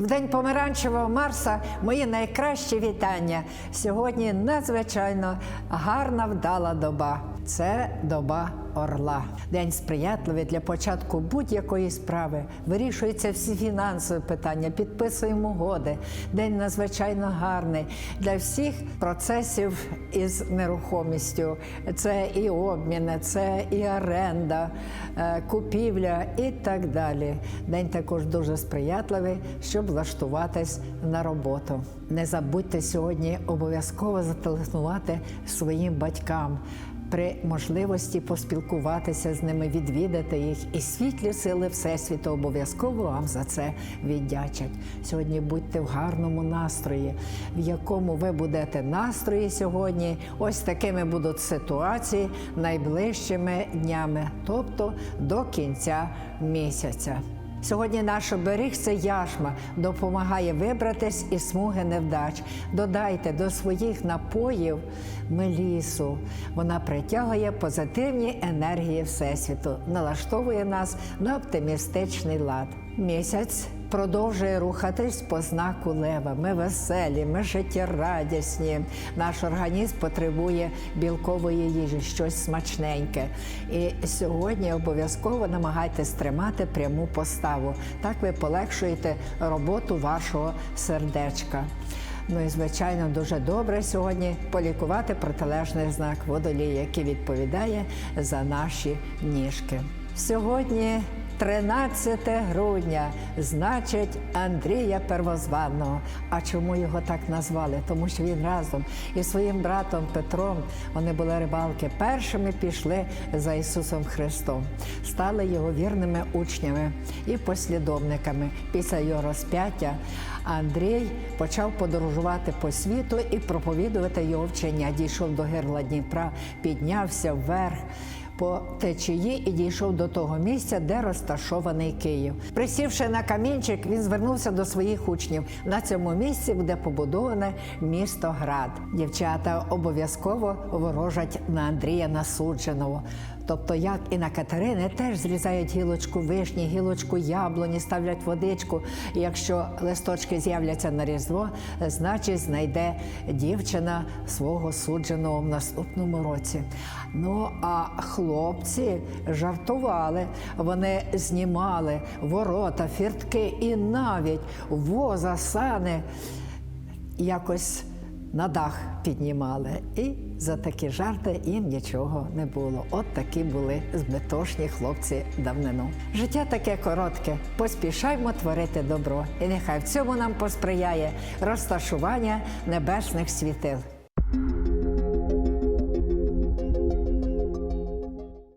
В день помаранчевого Марса мої найкращі вітання. Сьогодні надзвичайно гарна вдала доба. Це доба орла. День сприятливий для початку будь-якої справи. Вирішуються всі фінансові питання, підписуємо угоди. День надзвичайно гарний для всіх процесів із нерухомістю. Це і обміни, це і оренда, е, купівля і так далі. День також дуже сприятливий, щоб влаштуватись на роботу. Не забудьте сьогодні обов'язково зателефонувати своїм батькам. При можливості поспілкуватися з ними, відвідати їх і світлі сили Всесвіту обов'язково вам за це віддячать. Сьогодні будьте в гарному настрої, в якому ви будете настрої сьогодні. Ось такими будуть ситуації найближчими днями, тобто до кінця місяця. Сьогодні наш оберіг це яшма допомагає вибратись із смуги невдач. Додайте до своїх напоїв мелісу. Вона притягує позитивні енергії Всесвіту, налаштовує нас на оптимістичний лад. Місяць продовжує рухатись по знаку лева. Ми веселі, ми життєрадісні. Наш організм потребує білкової їжі, щось смачненьке. І сьогодні обов'язково намагайтесь тримати пряму поставу. Так ви полегшуєте роботу вашого сердечка. Ну і звичайно дуже добре сьогодні полікувати протилежний знак водолій, який відповідає за наші ніжки. Сьогодні 13 грудня, значить Андрія Первозваного. А чому його так назвали? Тому що він разом із своїм братом Петром вони були рибалки. Першими пішли за Ісусом Христом, стали його вірними учнями і послідовниками. Після його розп'яття Андрій почав подорожувати по світу і проповідувати його вчення. Дійшов до гирла Дніпра, піднявся вверх по течії і дійшов до того місця, де розташований Київ. Присівши на камінчик, він звернувся до своїх учнів. На цьому місці буде побудоване місто Град. Дівчата обов'язково ворожать на Андрія Насудженого. Тобто, як і на Катерини, теж зрізають гілочку вишні, гілочку яблуні, ставлять водичку. І якщо листочки з'являться на різдво, значить знайде дівчина свого судженого в наступному році. Ну а хлопці жартували, вони знімали ворота, фіртки і навіть воза, сани якось на дах піднімали. І за такі жарти їм нічого не було. От такі були збитошні хлопці давнину. Життя таке коротке. Поспішаймо творити добро. І нехай в цьому нам посприяє розташування небесних світил.